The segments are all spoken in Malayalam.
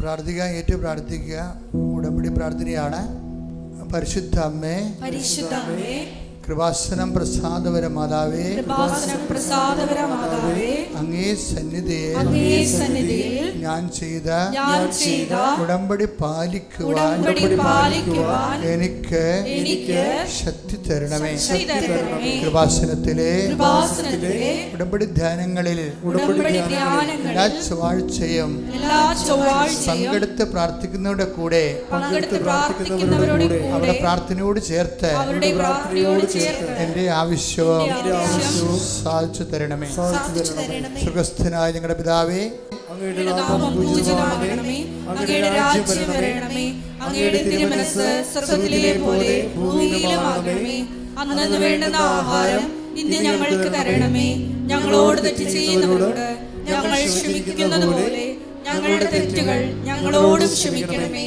പ്രാർത്ഥിക്കുക ഏറ്റു പ്രാർത്ഥിക്കുക. ഉടമ്പടി പ്രാർത്ഥനയാണ്. പരിശുദ്ധ അമ്മേ. പരിശുദ്ധമേ കൃപാസനം പ്രസാദവര മാതാവേ. കൃപാസനം പ്രസാദവര മാതാവേ. അങ്ങേ സന്നിധിയെ അങ്ങേ സന്നിധിയിൽ ഞാൻ ചെയ്ത ഞാൻ ചെയ്ത ഉടമ്പടി പാലിക്കുവാൻ ഉടമ്പടി പാലിക്കുവാൻ എനിക്ക് എനിക്ക് ശക്തി തരണമേ. ശക്തി തരണമേ. കൃപാസനത്തിലെ കൃപാസനത്തിലെ ഉടമ്പടി ധ്യാനങ്ങളിൽ ഉടമ്പടി എല്ലാ ചൊവ്വാഴ്ചയും എല്ലാ ചൊവ്വാഴ്ചയും പങ്കെടുത്ത് പ്രാർത്ഥിക്കുന്നവരുടെ കൂടെ പങ്കെടുത്ത് കൂടെ അവരുടെ പ്രാർത്ഥനയോട് ചേർത്ത് അവരുടെ പ്രാർത്ഥനയോട് എന്റെ ആവശ്യവും സാധിച്ചു തരണമേ. സാധിച്ചു തരണമേ. സുഖസ്ഥനായ ഞങ്ങളുടെ പിതാവേ അങ്ങയുടെ നാമം പൂജിതമാകണമേ. അങ്ങയുടെ രാജ്യം വരണമേ. അങ്ങയുടെ തിരുമനസ് സ്വർഗത്തിലെ പോലെ ഭൂമിയിലുമാകണമേ. അന്നു വേണ്ടുന്ന ആഹാരം ഇന്ന് ഞങ്ങൾക്ക് തരണമേ. ഞങ്ങളോട് തെറ്റ് ചെയ്യുന്നവരോട് ഞങ്ങൾ ക്ഷമിക്കുന്നത് പോലെ ഞങ്ങളുടെ തെറ്റുകൾ ഞങ്ങളോടും ക്ഷമിക്കണമേ.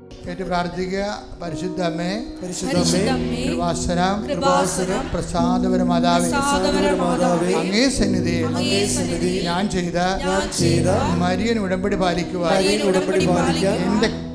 ഏറ്റു പ്രാർത്ഥിക്കുക. പരിശുദ്ധ അമ്മേ കൃപാസനം കൃപാസനം പ്രസാദപര മാതാവേ. പ്രസാദവര മാതാവേ. അങ്ങേ സന്നിധിയിൽ ഞാൻ ചെയ്ത ഞാൻ ചെയ്ത മരിയൻ ഉടമ്പടി പാലിക്കുവാൻ എന്റെ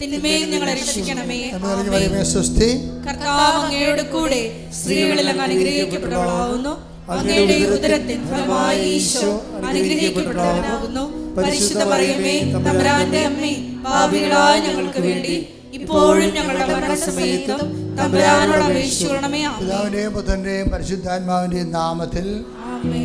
തിന്മയിൽ ഞങ്ങളെ രക്ഷിക്കണമേ എന്ന് പറഞ്ഞു പറയുമേ സ്വസ്തി. കർത്താവ് അങ്ങയുടെ കൂടെ സ്ത്രീകളിൽ അങ്ങ് അനുഗ്രഹിക്കപ്പെട്ടവളാവുന്നു. അങ്ങയുടെ ഉദരത്തിൻ ഫലമായി ഈശോ അനുഗ്രഹിക്കപ്പെട്ടവനാകുന്നു. പരിശുദ്ധ മറിയമേ തമ്പുരാന്റെ അമ്മേ പാപികളായ ഞങ്ങൾക്ക് വേണ്ടി ഇപ്പോഴും ഞങ്ങളുടെ മരണസമയത്തും തമ്പുരാനോട് അപേക്ഷിക്കണമേ. പിതാവിന്റെയും പുത്രന്റെയും പരിശുദ്ധാത്മാവിന്റെയും നാമത്തിൽ ആമേ